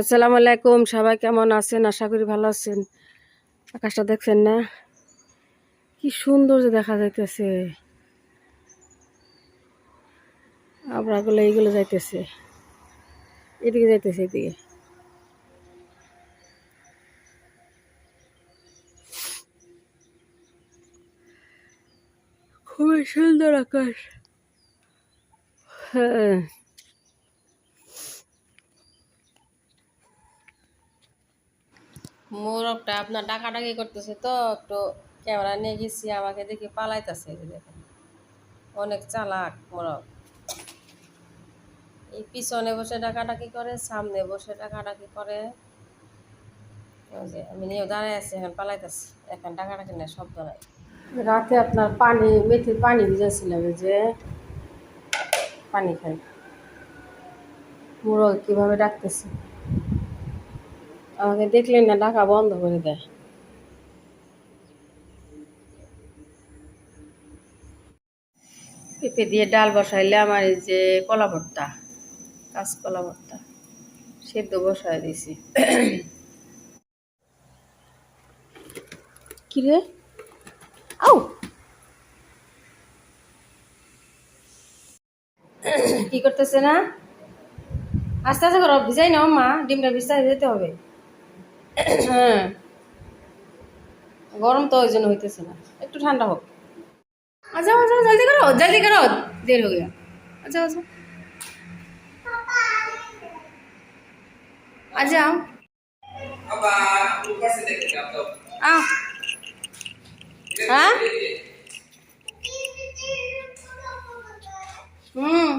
আসসালামু আলাইকুম, সবাই কেমন আছেন? আশা করি ভালো আছেন। আকাশটা দেখছেন না? কি সুন্দর যে দেখা যাইতেছে। আবরাগুলো এইগুলো যাইতেছে। এদিকে যাইতেছে, এদিকে। খুবই সুন্দর আকাশ। হ্যাঁ। মোরগটা আপনার ডাকাডাকি করতেছে, তো একটু ক্যামেরা নিয়ে গেছি, আমাকে দেখি পালাইতেছে দেখেন। অনেক চালাক মোরগ। এই পিছনে বসে ডাকাডাকি করে, সামনে বসে ডাকাডাকি করে। আমি নিয়ে দাঁড়ায় আছি, এখন পালাইতেছি। এখন ডাকাডাকি নেই, শব্দ নাই। রাতে আপনার পানি, মেথির পানি ভিজেছিলাম যে, পানি খাই। মোরগ কীভাবে ডাকতেছে? আমাকে দেখলেন না ডাকা বন্ধ করে দেয়। পেঁপে দিয়ে ডাল বসাইলে আমার এই যে কলা ভর্তা কাঁচকলা ভর্তা সেদ্ধ বসাই দিছি কি রে? আও কি করতেছে না? আস্তে আস্তে করো ভিজাই না মা ডিমটা ভিজাই যেতে হবে। হ্যাঁ। গরম তো ওই জন্য হইতেছে না। একটু ঠান্ডা হোক। আচ্ছা আচ্ছা, আচ্ছা জলদি করো জলদি করো। দের হয়ে আচ্ছা আচ্ছা। আচ্ছা। হ্যাঁ? হুম।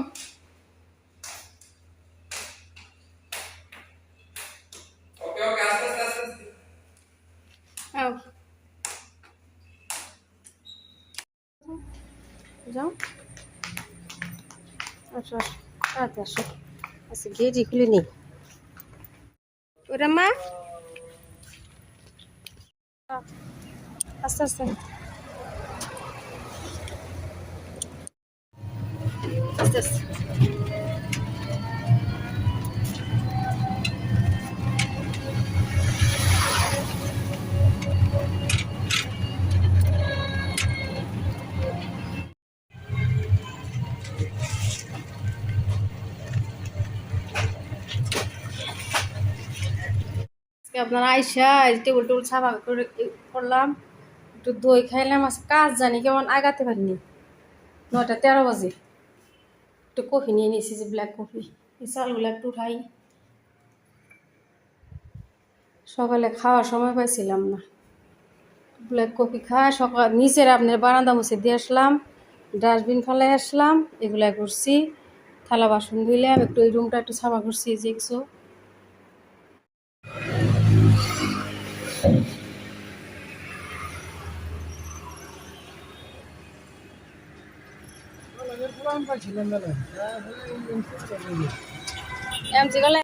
যাও আসো আসো তাড়াতাড়ি আসো আচ্ছা গেটই খুলে নি ওরা মা আস্তে আস্তে আস্তে আস্তে আপনার আইসা টেবিল টেবিল সাফা করে করলাম, একটু দই খাইলাম, আজকে কাজ জানি কেমন, আগাতে পারিনি। নয়টা তেরো বাজে। একটু কফি নিয়ে নিয়েছি, যে ব্ল্যাক কফি। এই চালগুলো একটু উঠাই। সকালে খাওয়ার সময় পাইছিলাম না। ব্ল্যাক কফি খাই, সকাল নিচের আপনার বারান্দা মুছে দিয়ে আসলাম ডাস্টবিন ফেলাই আসলাম, এগুলা করছি, থালা বাসন ধুইলাম, একটু এই রুমটা একটু সাফা করছি, যে কিছু। এমসি গলে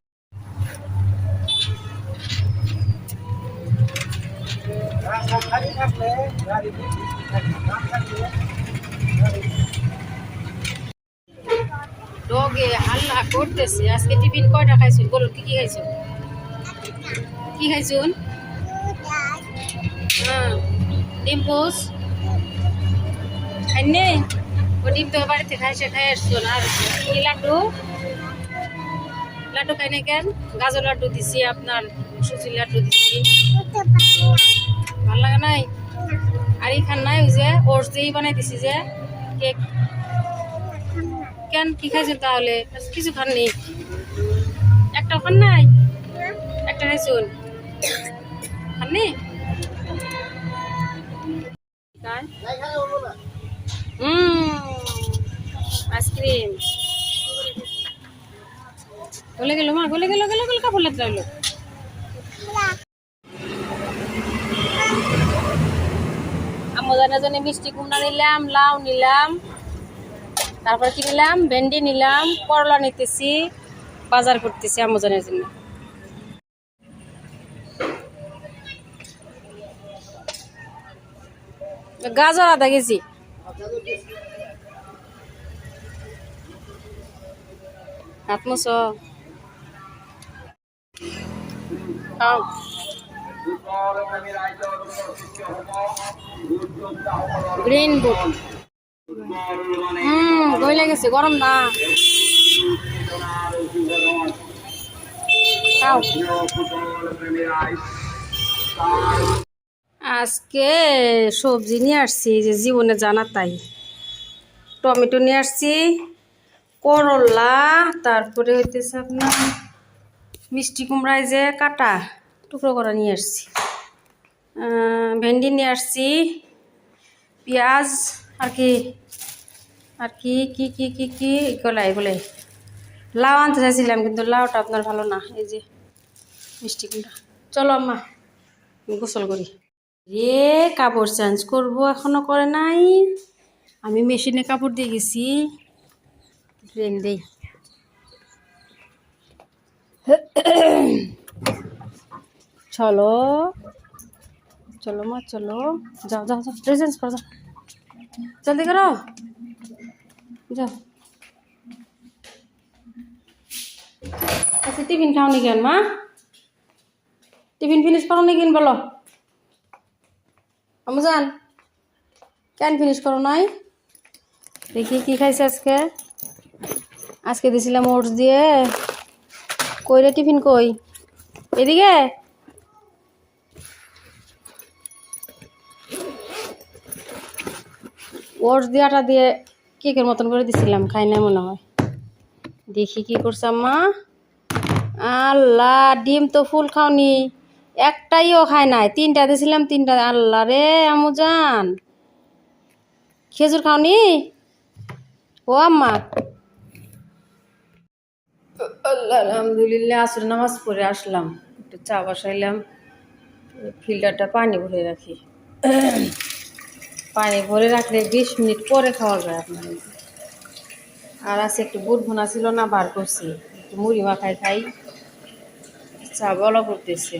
ডগে হাল্লা করতেছে। আজকে টিফিন কয়টা খাইছুন বলুন কি কি খাইছুন কি খাইছুন হ্যাঁ ডিম পোস খাইনে? ও ডিম তো বাড়িতে খাই কি লাড্ডু? লাড্ডু খাই নাই কেন? গাজর লাড্ডু দিছি, আপনার সুজির লাড্ডু দিছি। ভালো লাগে নাই? আর খান নাই যে, ওটস দিয়েই বানাই দিছি যে, কেক। কেন? কি খাইছেন তাহলে? কিছু খাননি। একটা খান নাই? একটা খাইছুন? খান? হুম আইসক্রিম। গলে গেল, মা, গলে গেল গেল গেল, কাপড় লাগতে লাগল আমাদের জন্য মিষ্টি কুমড়া নিলাম, লাউ নিলাম, তারপর কি নিলাম? ভেন্ডি নিলাম, করলা নিতেছি, বাজার করতেছি আমাজনের জন্য। গাজর আধা কেজি। হাত মুছো। গ্রিন বুট হুম গইলে গেছে গরম না। খাও আজকে সবজি নিয়ে আসছি যে জীবনে জানা তাই। টমেটো নিয়ে আসছি, করলা, তারপরে হইতেছে আপনার মিষ্টি কুমড়ায় যে কাটা টুকরো করা নিয়ে আসছি। ভেন্ডি নিয়ে আসছি, পেঁয়াজ, আর কি আর কি কি কি কি কি, এগুলো এগুলো লাউ আনতে চাইছিলাম, কিন্তু লাউটা আপনার ভালো না, এই যে মিষ্টি কুমড়া। চলো আম্মা গোসল করি। রে, কাপড় চেঞ্জ করব এখনও করে নাই। আমি মেশিনে কাপড় দিয়ে গেছি। ট্রেন দেই চলো। চলো মা, চলো। যাও যাও যাও ড্রেস চেঞ্জ করো, যাও। জলদি করো। যাও। আচ্ছা টিফিন খাওনি কেন মা? টিফিন ফিনিশ করো নি কেন বলো? আমজান কেন ফিনিশ করো নাই? দেখি কি খাইছে আজকে। আজকে দিছিলাম ওটস দিয়ে। কইরে টিফিন কই? এদিকে? ওটস দিয়াটা দিয়ে কেকের মতন করে দিছিলাম, খাই না মনে হয়। দেখি কি করছে আম্মা। আল্লাহ, ডিম তো ফুল খাওনি। একটাইও খায় নাই। তিনটা দিছিলাম, তিনটা আল্লাহ রে আমুজান খেজুর খাওনি? ও আম্মা। আল্লাহ, আলহামদুলিল্লাহ, আসর নামাজ পড়ে আসলাম। একটু চা বসাইলাম। ফিল্টারটা পানি ভরে রাখি। পানি ভরে রাখলে বিশ মিনিট পরে খাওয়া যায় আপনার। আর আছে একটু বুট ভুনা ছিল না, বার করছি। একটু মুড়ি মাখাই খাই। চা বলা করতেছে।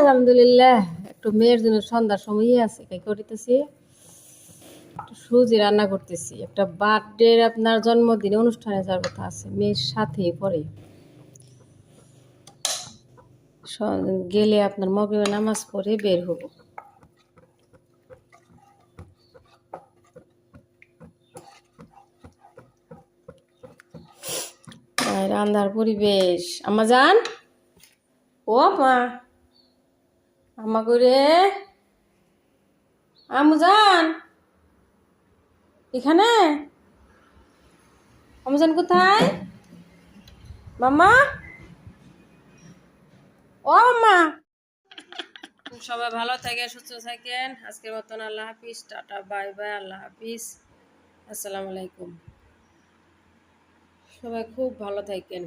আলহামদুলিল্লাহ, একটু মেয়ের জন্য সন্ধ্যার সময়ই আছে তাই করিতেছি? সুজি রান্না করতেছি, একটা বার্থডে আপনার জন্মদিনে অনুষ্ঠানে যাওয়ার কথা আছে, মেয়ের সাথেই পরে। গেলে আপনার মগরিবের নামাজ পড়ে বের হব। রান্নার পরিবেশ। আমা যান? ও মা। আমা করে আমুজান, এখানে? আমুজান কোথায়? মামা? ও মামা সবাই ভালো থাকেন, সুস্থ থাকেন। আজকের মতন আল্লাহ হাফিজ। টাটা, বাই বাই, আল্লাহ হাফিজ। আসসালামু আলাইকুম। সবাই খুব ভালো থাকেন।